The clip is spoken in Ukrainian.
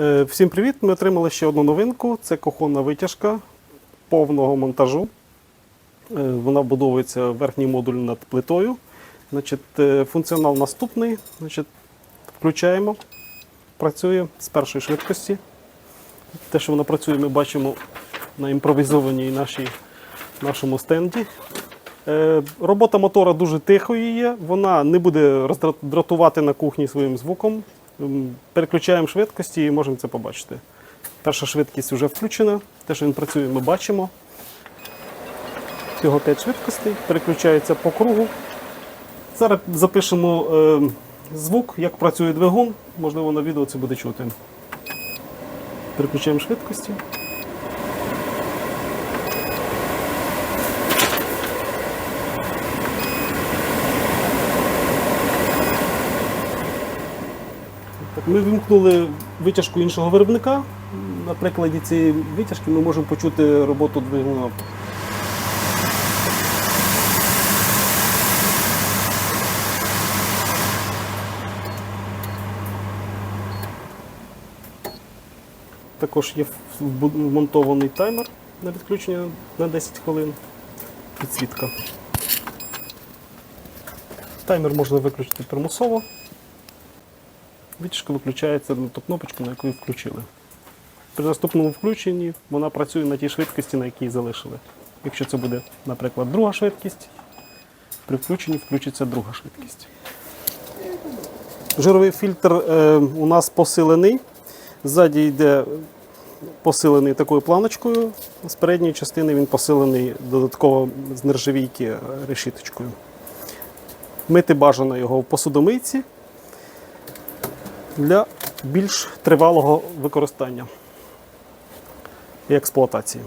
Е, Всім привіт! Ми отримали ще одну новинку. Це кухонна витяжка повного монтажу. Е, Вона вбудовується в верхній модуль над плитою. Значить, е, функціонал наступний. Значить, включаємо, працює з першої швидкості. Те, що вона працює, ми бачимо на імпровізованій нашій, нашому стенді. Робота мотора дуже тихою є, вона не буде роздратувати на кухні своїм звуком. Переключаємо швидкості і можемо це побачити. Перша швидкість вже включена. Те, що він працює, ми бачимо. Всього 5 швидкостей, переключається по кругу. Зараз запишемо е, звук, як працює двигун. Можливо, на відео це буде чути. Переключаємо швидкості. Ми вимкнули витяжку іншого виробника. На прикладі цієї витяжки ми можемо почути роботу двигуна. Також є вмонтований таймер на відключення на 10 хвилин. Підсвітка. Таймер можна виключити примусово. Витяжка виключається на ту кнопочку, на яку ви включили. При наступному включенні вона працює на тій швидкості, на якій залишили. Якщо це буде, наприклад, друга швидкість, при включенні включиться друга швидкість. Жировий фільтр е, у нас посилений. Ззаді йде посилений такою планочкою. З передньої частини він посилений додатково з нержавійки е, решіточкою. Мити бажано його в посудомийці для більш тривалого використання і експлуатації.